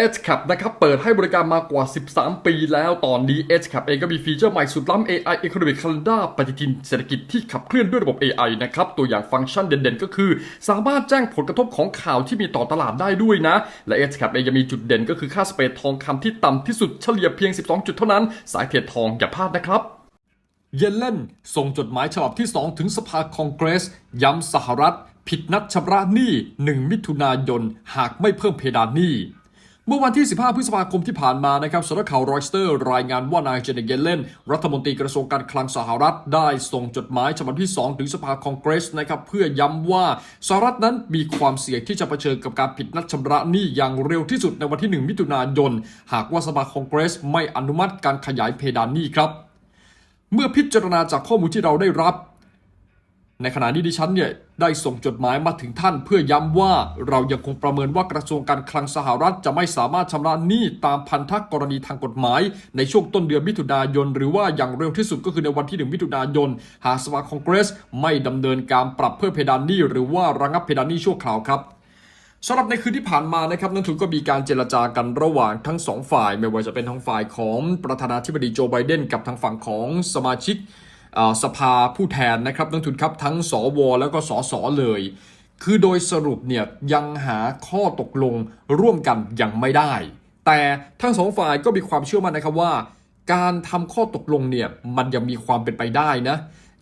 Edge Cap นะครับเปิดให้บริการมากว่า 13 ปีแล้วตอนนี้ Edge Cap เองก็มีฟีเจอร์ใหม่สุดล้ำ AI Economic Calendar ปฏิทินเศรษฐกิจที่ขับเคลื่อนด้วยระบบ AI นะครับ ตัวอย่างฟังก์ชันเด่นๆ ก็คือ สามารถแจ้งผลกระทบของข่าวที่มีต่อตลาดได้ด้วยนะ และ Edge Cap เองยังมีจุดเด่นก็คือค่าสเปรดทองคำที่ต่ำที่สุดเฉลี่ยเพียง 12 จุดเท่านั้น สายเทรดทองอย่าพลาดนะครับเยเลนส่งจดหมายฉบับที่ 2 ถึงสภาคองเกรส ย้ำสหรัฐ ผิดนัดชำระหนี้ 1 มิถุนายน หากไม่เพิ่มเพดานหนี้ มื่อวันที่ 15 พฤษภาคมที่ผ่านมานะครับสำนักข่าวรอยสเตอร์รายงานว่านายเจเนเยเลนรัฐมนตรีกระทรวงการคลังสหรัฐ ได้ส่งจดหมายฉบับที่ 2 ถึงสภาคองเกรสนะครับเพื่อย้ำว่าสหรัฐนั้นมีความเสี่ยงที่จะเผชิญกับการผิดนัดชำระหนี้อย่างเร็วที่สุดในวันที่ 1 มิถุนายน หากว่าสภาคองเกรสไม่อนุมัติการขยายเพดานหนี้ครับ เมื่อพิจารณาจากข้อมูลที่เราได้รับ ในขณะนี้ดิฉันเนี่ยได้ส่งจดหมายมาถึงท่านเพื่อย้ำว่าเรายังคงประเมินว่ากระทรวงการคลังสหรัฐจะไม่สามารถชำระหนี้ตามพันธกรณีทางกฎหมาย ในช่วงต้นเดือนมิถุนายน หรือว่าอย่างเร็วที่สุดก็คือในวันที่ 1 มิถุนายน หากสภาคองเกรส ไม่ดำเนินการปรับเพิ่มเพดานหนี้ หรือว่าระงับเพดานหนี้ชั่วคราวครับสำหรับในคืนที่ผ่านมานะครับนักทุนก็มีการเจรจากันระหว่างทั้งสองฝ่าย ไม่ว่าจะเป็นทั้งฝ่ายของประธานาธิบดีโจไบเดนกับทางฝั่งของสมาชิก สภาผู้แทนนะครับนักทุนครับทั้งสวแล้วก็สสเลย คือโดยสรุปเนี่ยยังหาข้อตกลงร่วมกันยังไม่ได้ แต่ทั้งสองฝ่ายก็มีความเชื่อมั่นนะครับว่า การทำข้อตกลงเนี่ยมันยังมีความเป็นไปได้นะ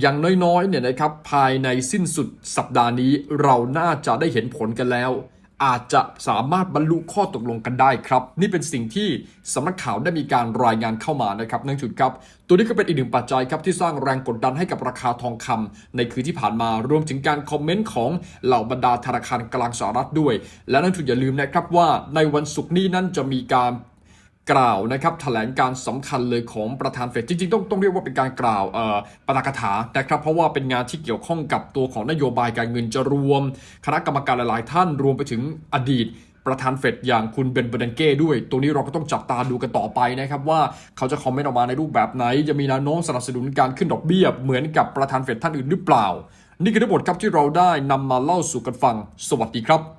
อย่างน้อยๆเนี่ยนะครับภายในสิ้นสุดสัปดาห์นี้เราน่าจะได้เห็นผลกันแล้ว อาจจะสามารถบรรลุข้อตกลงกันได้ครับ นี่เป็นสิ่งที่สำนักข่าวได้มีการรายงานเข้ามานะครับนั่นจุดครับ ตัวนี้ก็เป็นอีกหนึ่งปัจจัยครับที่สร้างแรงกดดันให้กับราคาทองคำในคืนที่ผ่านมารวมถึงการคอมเมนต์ของเหล่าบรรดาธนาคารกลางสหรัฐด้วย และนั่นจุดอย่าลืมนะครับว่าในวันศุกร์นี้นั้นจะมีการ กล่าวนะครับแถลงการสำคัญเลยของประธานเฟดจริงๆต้องต้องเรียกว่าเป็นการกล่าวเอ่อปาฐกถานะครับ เพราะว่าเป็นงานที่เกี่ยวข้องกับตัวของนโยบายการเงินจะรวม คณะกรรมการหลายๆ ท่านรวมไปถึงอดีตประธานเฟดอย่างคุณเบนเบรนเก้ด้วย ตัวนี้เราก็ต้องจับตาดูกันต่อไปนะครับ ว่าเขาจะคอมเมนต์ออกมาในรูปแบบไหน จะมีแนวโน้มสนับสนุนการขึ้นดอกเบี้ย เหมือนกับประธานเฟดท่านอื่นหรือเปล่า นี่คือทั้งหมดครับที่เราได้นำมาเล่าสู่กันฟัง สวัสดีครับ